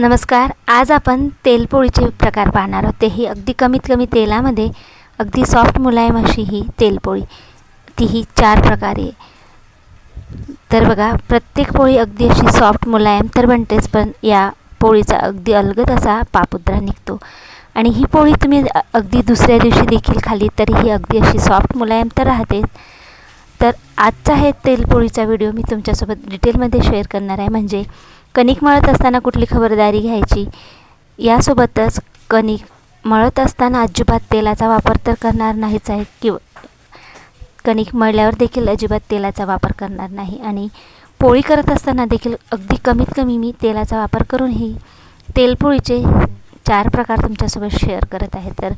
नमस्कार आज आपण तेलपोळीचे प्रकार पाहणार आहोत. तेही अगदी कमीत कमी तेलामध्ये अगदी सॉफ्ट मुलायम अशी ही तेलपोळी तीही चार प्रकारे. तर बघा प्रत्येक पोळी अगदी अशी सॉफ्ट मुलायम तर बनतेच पण या पोळीचा अगदी अलगद असा पापुद्रा निघतो. आणि ही पोळी तुम्ही अगदी दुसऱ्या दिवशी देखील खाली तरी ही अगदी अशी सॉफ्ट मुलायम तर राहते तर आजचा हे तेलपोळीचा व्हिडिओ मी तुमच्यासोबत डिटेलमध्ये शेअर करणार आहे. म्हणजे कणिक मळत असताना कुठली खबरदारी घ्यायची? यासोबतच कणिक मळत असताना अजिबात तेलाचा वापर तर करणार नाहीच आहे. किंवा कणिक मळल्यावर देखील अजिबात तेलाचा वापर करणार नाही आणि पोळी करत असताना देखील अगदी कमीत कमी मी तेलाचा वापर करून ही तेलपोळीचे चार प्रकार तुमच्यासोबत शेअर करत आहे. तर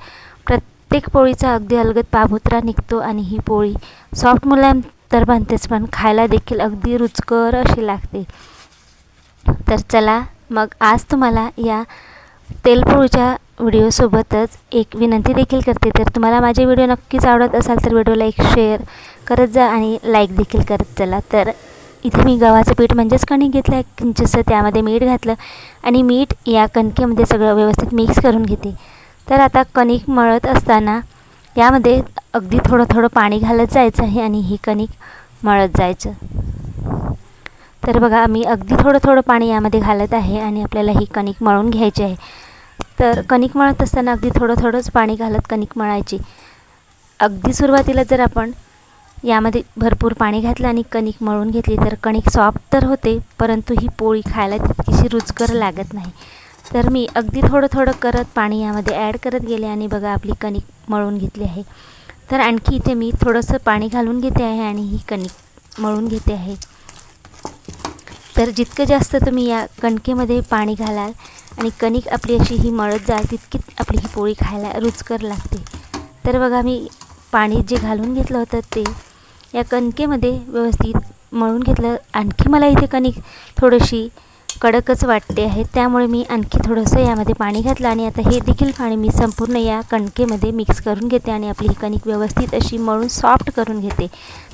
प्रत्येक पोळीचा अगदी अलगद पाभुत्रा निघतो आणि ही पोळी सॉफ्ट मुलायम तर बनतेच पण खायला देखील अगदी रुचकर अशी लागते. तर चला मग आज तुम्हाला या तेलपोळीच्या व्हिडिओसोबतच एक विनंती देखील करते. तर तुम्हाला माझे व्हिडिओ नक्कीच आवडत असाल तर व्हिडिओला एक शेअर करत जा आणि लाईक देखील करत चला. तर इथे मी गव्हाचं पीठ म्हणजेच कणिक घेतलं आहे. किंचितसं त्यामध्ये मीठ घातलं आणि मीठ या कणकेमध्ये सगळं व्यवस्थित मिक्स करून घेते. तर आता कणिक मळत असताना यामध्ये अगदी थोडं थोडं पाणी घालत जायचं आहे आणि ही कणिक मळत जायचं. तर बघा मी अगदी थोडं थोडं पाणी यामध्ये घालत आहे आणि आपल्याला ही कणिक मळून घ्यायची आहे. तर कणिक मळत असताना अगदी थोडं थोडंच पाणी घालत कणिक मळायची. अगदी सुरुवातीला जर आपण यामध्ये भरपूर पाणी घातलं आणि कणिक मळून घेतली तर कणिक सॉफ्ट तर होते परंतु ही पोळी खायला तितकीशी रुचकर लागत नाही. तर मी अगदी थोडं थोडं करत पाणी यामध्ये ॲड करत गेले आणि बघा आपली कणिक मळून घेतली आहे. तर आणखी इथे मी थोडंसं पाणी घालून घेते आहे आणि ही कणिक मळून घेते आहे. तर जितकं जास्त तुम्ही या कणकेमध्ये पाणी घालाल आणि कणिक आपली अशी ही मळत जाल तितकीच आपली ही पोळी खायला रुचकर लागते. तर बघा मी पाणी जे घालून घेतलं होतं ते या कणकेमध्ये व्यवस्थित मळून घेतलं. आणखी मला इथे कणिक थोडीशी कडकच वाटते आहे. त्यामुळे मी आणखी थोडंसं यामध्ये पाणी घातलं आणि आता हे देखील पाणी मी संपूर्ण या कणकेमध्ये मिक्स करून घेते आणि आपली ही कणिक व्यवस्थित अशी मळून सॉफ्ट करून घेते.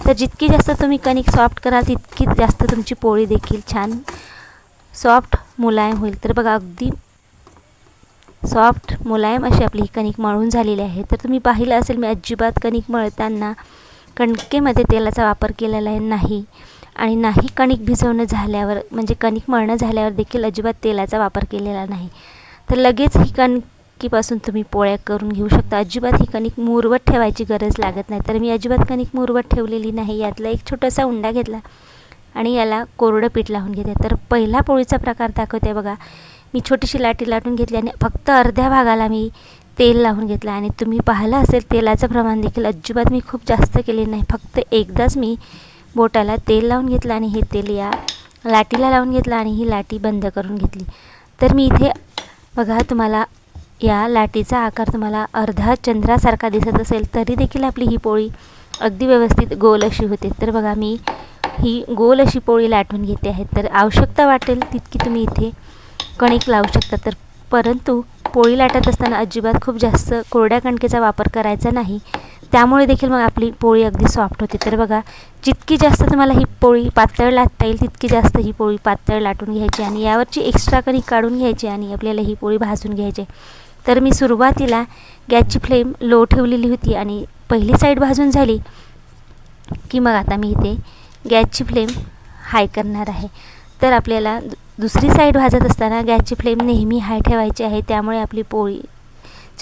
तर जितकी जास्त तुम्ही कणिक सॉफ्ट कराल तितकी जास्त तुमची पोळी देखील छान सॉफ्ट मुलायम होईल. तर बघा अगदी सॉफ्ट मुलायम अशी आपली ही कणिक मळून झालेली आहे. तर तुम्ही पाहिलं असेल मी अजिबात कणिक मळताना कणकेमध्ये तेलाचा वापर केलेला आहे नाही. आणि नाही कणिक भिजवणं झाल्यावर म्हणजे कणिक मळणं झाल्यावर देखील अजिबात तेलाचा वापर केलेला नाही. तर लगेच ही कणकीपासून तुम्ही पोळ्या करून घेऊ शकता. अजिबात ही कणिक मुरवत ठेवायची गरज लागत नाही. तर मी अजिबात कणिक मुरवत ठेवलेली नाही. यातला एक छोटासा उंडा घेतला आणि याला कोरडं पीठ लावून घेते तर पहिला पोळीचा प्रकार दाखवते बघा. मी छोटीशी लाटी लाटून घेतली आणि फक्त अर्ध्या भागाला मी तेल लावून घेतलं. आणि तुम्ही पाहिलं असेल तेलाचं प्रमाण देखील अजिबात मी खूप जास्त केले नाही. फक्त एकदाच मी बोटाला तेल लावून घेतलं आणि हे तेल या लाटीला लावून घेतलं आणि ही लाटी बंद करून घेतली. तर मी इथे बघा तुम्हाला या लाटीचा आकार तुम्हाला अर्धा चंद्रासारखा दिसत असेल तरी देखील आपली ही पोळी अगदी व्यवस्थित गोल अशी होते. तर बघा मी ही गोल अशी पोळी लाटून घेते आहे. तर आवश्यकता वाटेल तितकी तुम्ही इथे कणिक लावू शकता. तर परंतु पोळी लाटत असताना अजिबात खूप जास्त कोरड्या कणकेचा वापर करायचा नाही. त्यामुळे देखील मग आपली पोळी अगदी सॉफ्ट होते. तर बघा जितकी जास्त तुम्हाला ही पोळी पातळ लाटता येईल तितकी जास्त ही पोळी पातळ लाटून घ्यायची आणि यावरची एक्स्ट्रा कणी काढून घ्यायची आणि आपल्याला ही पोळी भाजून घ्यायची. तर मी सुरुवातीला गॅसची फ्लेम लो ठेवलेली होती आणि पहिली साईड भाजून झाली की मग आता मी इथे गॅसची फ्लेम हाय करणार आहे. तर आपल्याला दुसरी साईड भाजत असताना गॅसची फ्लेम नेहमी हाय ठेवायची आहे त्यामुळे आपली पोळी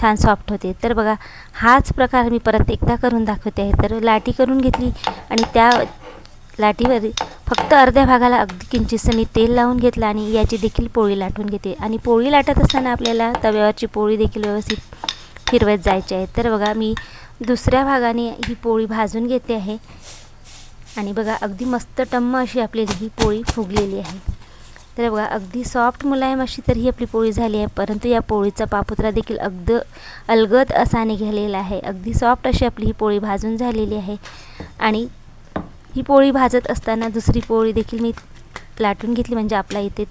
छान सॉफ्ट होते. तर बघा हाच प्रकार मी परत एकदा करून दाखवते आहे. तर लाटी करून घेतली आणि त्या लाटीवर फक्त अर्ध्या भागाला अगदी किंचितसं मी तेल लावून घेतलं आणि याची देखील पोळी लाटून घेते. आणि पोळी लाटत असताना आपल्याला तव्यावरची पोळी देखील व्यवस्थित फिरवत जायची आहे. तर बघा मी दुसऱ्या भागाने ही पोळी भाजून घेते आहे. आणि बघा अगदी मस्त टम्म अशी आपली ही पोळी फुगलेली आहे. तर बघा अगदी सॉफ्ट मुलायम अशी तर ही आपली पोळी झाली आहे. परंतु या पोळीचा पापुत्रा देखील अगद अलगद असा निघालेला आहे. अगदी सॉफ्ट अशी आपली ही पोळी भाजून झालेली आहे. आणि ही पोळी भाजत असताना दुसरी पोळी देखील मी लाटून घेतली म्हणजे आपला इथे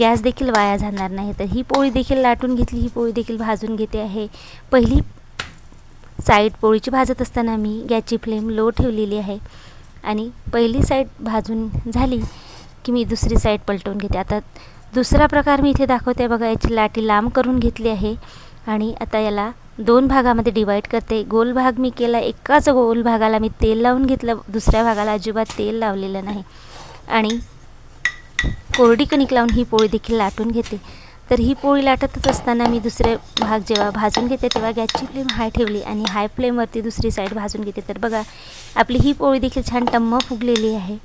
गॅस देखील वाया जाणार नाही. तर ही पोळी देखील लाटून घेतली ही पोळी देखील भाजून घेते आहे. पहिली साईड पोळीची भाजत असताना मी गॅसची फ्लेम लो ठेवलेली आहे. आणि पहिली साईड भाजून झाली की मी दुसरी साईड पलटवून घेते. आता दुसरा प्रकार मी इथे दाखवते बघा याची लाटी लांब करून घेतली आहे. आणि आता याला दोन भागामध्ये डिवाईड करते. गोल भाग मी केला एकाच गोल भागाला मी तेल लावून घेतलं. दुसऱ्या भागाला अजिबात तेल लावलेलं नाही. आणि कोरडी कणिक लावून ही पोळी देखील लाटून घेते. तर ही पोळी लाटतच असताना मी दुसरे भाग जेव्हा भाजून घेते तेव्हा गॅसची फ्लेम हाय ठेवली आणि हाय फ्लेमवरती दुसरी साईड भाजून घेते. तर बघा आपली ही पोळी देखील छान टम्म फुगलेली आहे.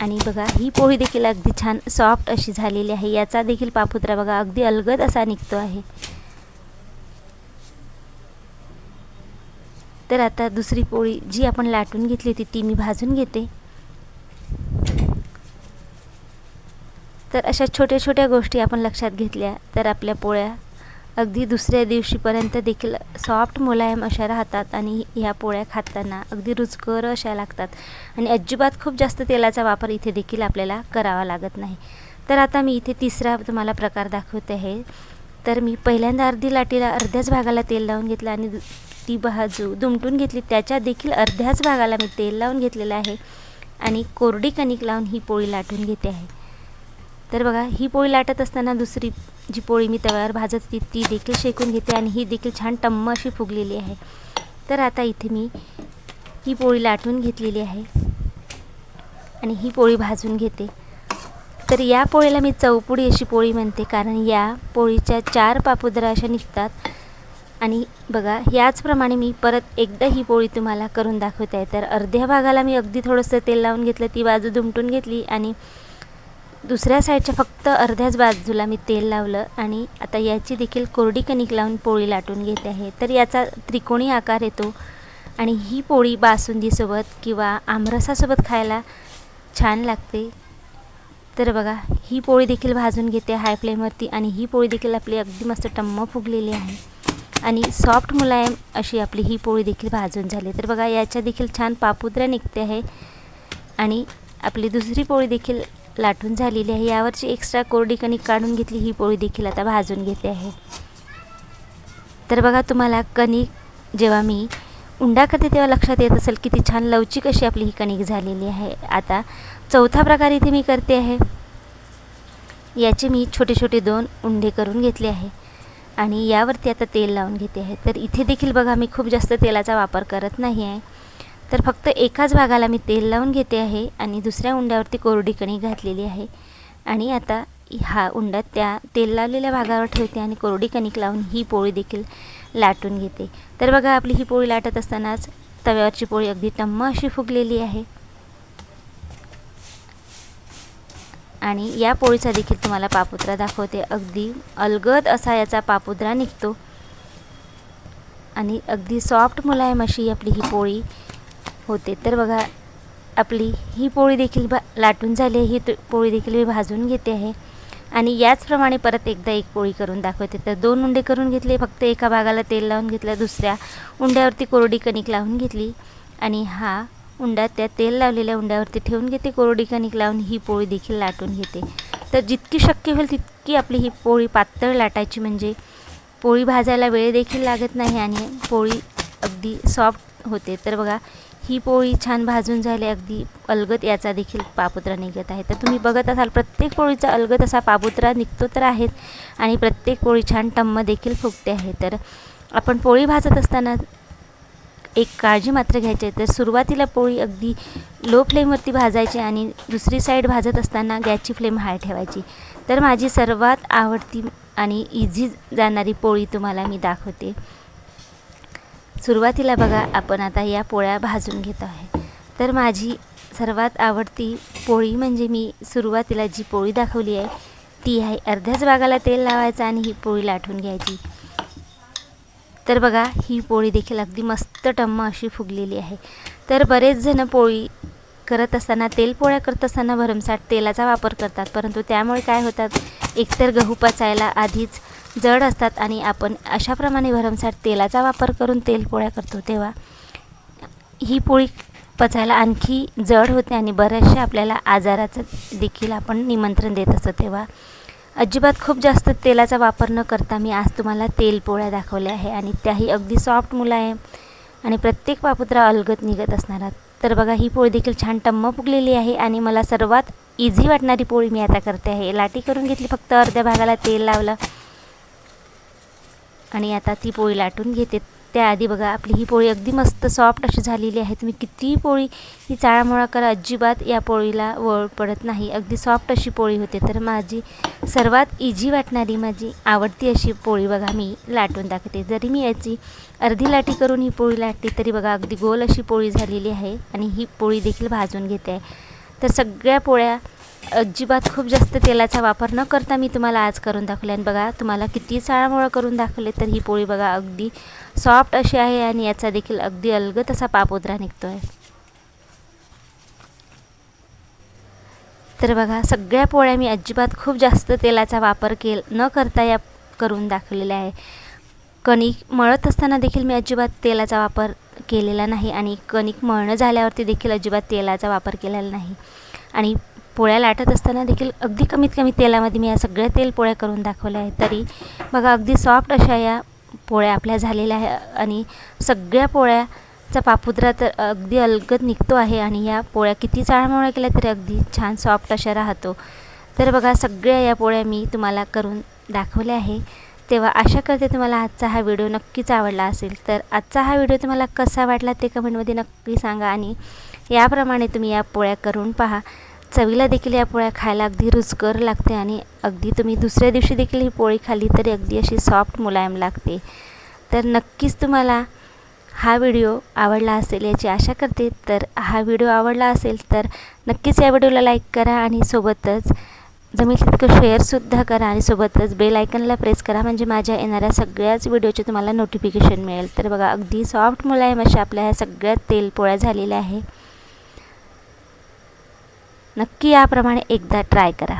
आणि बघा ही पोळी देखील अगदी छान सॉफ्ट अशी झालेली आहे. याचा देखील पापुत्रा बघा अगदी अलगद असा निघतो आहे. तर आता दुसरी पोळी जी आपण लाटून घेतली होती ती मी भाजून घेते. तर अशा छोट्या छोट्या गोष्टी आपण लक्षात घेतल्या तर आपल्या पोळ्या अगदी दुसऱ्या दिवशीपर्यंत देखील सॉफ्ट मुलायम अशा राहतात आणि ह्या पोळ्या खाताना अगदी रुचकर अशा लागतात. आणि अजिबात खूप जास्त तेलाचा वापर इथे देखील आपल्याला करावा लागत नाही. तर आता मी इथे तिसरा तुम्हाला प्रकार दाखवते आहे. तर मी पहिल्यांदा अर्धी लाटीला अर्ध्याच भागाला तेल लावून घेतलं आणि ती बाजू दुमटून घेतली. त्याच्या देखील अर्ध्याच भागाला मी तेल लावून घेतलेलं आहे. आणि कोरडी कणिक लावून ही पोळी लाटून घेते आहे. तर बघा ही पोळी लाटत असताना दुसरी जी पोळी मी तव्यावर भाजत होती ती देखील शेकून घेते आणि ही देखील छान टम्म अशी फुगलेली आहे. तर आता इथे मी ही पोळी लाटून घेतलेली आहे आणि ही पोळी भाजून घेते. तर या पोळीला मी चौपुडी अशी पोळी म्हणते कारण या पोळीच्या चार पापुद्रा अशा निघतात. आणि बघा याचप्रमाणे मी परत एकदा ही पोळी तुम्हाला करून दाखवते. आहे तर अर्ध्या भागाला मी अगदी थोडंसं तेल लावून घेतलं ती बाजू दुमटून घेतली आणि दुसऱ्या साईडच्या फक्त अर्ध्याच बाजूला मी तेल लावलं आणि आता याची देखील कोरडी कणिक लावून पोळी लाटून घेते आहे. तर याचा त्रिकोणी आकार येतो आणि ही पोळी बासुंदीसोबत किंवा आमरसासोबत खायला छान लागते. तर बघा ही पोळी देखील भाजून घेते हाय फ्लेमवरती आणि ही पोळी देखील आपली अगदी मस्त टम्म फुगलेली आहे. आणि सॉफ्ट मुलायम अशी आपली ही पोळी देखील भाजून झाली. तर बघा याच्या देखील छान पापुद्रा निघते आहे आणि आपली दुसरी पोळी देखील लाटून झालेली आहे. यावरची एक्स्ट्रा कोरडी कणिक काढून घेतली ही पोळी देखील आता भाजून घेते आहे. तर बघा तुम्हाला कणिक जेव्हा मी उंडा करते तेव्हा लक्षात येत असेल किती छान लवचिक अशी आपली ही कणिक झालेली आहे. आता चौथा प्रकार इथे मी करते आहे. याचे मी छोटे छोटे दोन उंडे करून घेतले आहे. आणि यावरती आता तेल लावून घेते आहे. तर इथे देखील बघा मी खूप जास्त तेलाचा वापर करत नाही आहे. तर फक्त एकाच भागाला मी तेल लावून घेते आहे आणि दुसऱ्या उंड्यावरती कोरडी कणी घातलेली आहे. आणि आता हा उंडा त्या तेल लावलेल्या भागावर ठेवते आणि कोरडी कणिक लावून ही पोळी देखील लाटून घेते. तर बघा आपली ही पोळी लाटत असतानाच तव्यावरची पोळी अगदी टम्म अशी फुगलेली आहे. आणि या पोळीचा देखील तुम्हाला पापुत्रा दाखवते. अगदी अलगद असा याचा पापुद्रा निघतो. आणि अगदी सॉफ्ट मुलायम अशी आपली ही पोळी होते. तर बघा आपली ही पोळी देखील भा लाटून झाली ही पोळी देखील मी भाजून घेते आहे. आणि याचप्रमाणे परत एकदा एक पोळी करून दाखवते. तर दोन उंडे करून घेतले फक्त एका भागाला तेल लावून घेतलं दुसऱ्या उंड्यावरती कोरडी कणिक लावून घेतली. आणि हा उंडा त्या तेल लावलेल्या उंड्यावरती ठेवून घेते कोरडी कणिक लावून ही पोळी देखील लाटून घेते. तर जितकी शक्य होईल तितकी आपली ही पोळी पातळ लाटायची. म्हणजे पोळी भाजायला वेळ देखील लागत नाही आणि पोळी अगदी सॉफ्ट होते. तर बघा ही पोळी छान भाजून झाली अगदी अलगत याचा देखील पापुत्रा निघत आहे. तर तुम्ही बघत असाल प्रत्येक पोळीचा अलगत असा पापुत्रा निघतो तर आहेत आणि प्रत्येक पोळी छान टम्म देखील फुगते आहे. तर आपण पोळी भाजत असताना एक काळजी मात्र घ्यायची आहे. तर सुरुवातीला पोळी अगदी लो फ्लेमवरती भाजायची आणि दुसरी साईड भाजत असताना गॅसची फ्लेम हाय ठेवायची. तर माझी सर्वात आवडती आणि इझी जाणारी पोळी तुम्हाला मी दाखवते. सुरुवातीला बघा आपण आता या पोळ्या भाजून घेत आहे. तर माझी सर्वात आवडती पोळी म्हणजे मी सुरुवातीला जी पोळी दाखवली आहे ती आहे अर्ध्याच भागाला तेल लावायचं आणि ही पोळी लाटून घ्यायची. तर बघा ही पोळी देखील अगदी मस्त टम्म अशी फुगलेली आहे. तर बरेच जण पोळी करत असताना तेल पोळ्या करत असताना भरमसाठ तेलाचा वापर करतात परंतु त्यामुळे काय होतात एकतर गहू पचायला आधीच जड असतात आणि आपण अशाप्रमाणे भरमसाठ तेलाचा वापर करून तेल पोळ्या करतो तेव्हा ही पोळी पचायला आणखी जड होते आणि बऱ्याचशा आपल्याला आजाराचं देखील आपण निमंत्रण देत असतो. तेव्हा अजिबात खूप जास्त तेलाचा वापर न करता मी आज तुम्हाला तेल पोळ्या दाखवल्या आहे आणि त्याही अगदी सॉफ्ट मुलायम आणि प्रत्येक पापुत्रा अलगत निघत असणार तर बघा ही पोळी देखील छान टम्म फुगलेली आहे आणि मला सर्वात इझी वाटणारी पोळी मी आता करते आहे. लाटी करून घेतली फक्त अर्ध्या भागाला तेल लावलं. आणि आता ती पोळी लाटून घेते. त्याआधी बघा आपली ही पोळी अगदी मस्त सॉफ्ट अशी झालेली आहे. तुम्ही कितीही पोळी ही चाळामोळा करा अजिबात या पोळीला वळ पडत नाही. अगदी सॉफ्ट अशी पोळी होते. तर माझी सर्वात इझी वाटणारी माझी आवडती अशी पोळी बघा मी लाटून दाखवते. जरी मी याची अर्धी लाटी करून ही पोळी लाटली तरी बघा अगदी गोल अशी पोळी झालेली आहे. आणि ही पोळी देखील भाजून घेते. आहे तर सगळ्या पोळ्या अजिबात खूप जास्त तेलाचा वापर न करता मी तुम्हाला आज करून दाखवले. आणि बघा तुम्हाला किती साळामुळं करून दाखवले तर ही पोळी बघा अगदी सॉफ्ट अशी आहे आणि याचा देखील अगदी अलगत असा पापोद्रा निघतो आहे तर बघा सगळ्या पोळ्या मी अजिबात खूप जास्त तेलाचा वापर केल न करता या करून दाखवलेल्या आहे. कणिक मळत असताना देखील मी अजिबात तेलाचा वापर केलेला नाही आणि कणिक मळणं झाल्यावरती देखील अजिबात तेलाचा वापर केलेला नाही. आणि पोळ्या लाटत असताना देखील अगदी कमीत कमी तेलामध्ये मी या सगळ्या तेल पोळ्या करून दाखवल्या आहेत तरी बघा अगदी सॉफ्ट अशा या पोळ्या आपल्या झालेल्या आहे आणि सगळ्या पोळ्याचा पापुद्रा तर अगदी अलगद निघतो आहे आणि या पोळ्या किती चाळमोळ्या केल्या तरी अगदी छान सॉफ्ट अशा राहतो. तर बघा सगळ्या या पोळ्या मी तुम्हाला करून दाखवल्या आहे. तेव्हा आशा करते तुम्हाला आजचा हा व्हिडिओ नक्कीच आवडला असेल. तर आजचा हा व्हिडिओ तुम्हाला कसा वाटला ते कमेंटमध्ये नक्की सांगा आणि याप्रमाणे तुम्ही या पोळ्या करून पहा. चवीला देखील या पोळ्या खायला अगदी रुचकर लागते आणि अगदी तुम्ही दुसऱ्या दिवशी देखील ही पोळी खाल्ली तरी अगदी अशी सॉफ्ट मुलायम लागते. तर नक्कीच तुम्हाला हा व्हिडिओ आवडला असेल याची आशा करते. तर हा व्हिडिओ आवडला असेल तर नक्कीच या व्हिडिओला लाईक करा आणि सोबतच जमेल तितकं शेअरसुद्धा करा आणि सोबतच बेल आयकनला प्रेस करा. म्हणजे माझ्या येणाऱ्या सगळ्याच व्हिडिओचे तुम्हाला नोटिफिकेशन मिळेल. तर बघा अगदी सॉफ्ट मुलायम अशा आपल्या ह्या सगळ्या तेल पोळ्या झालेल्या आहे. नक्की याप्रमाणे एकदा ट्राय करा.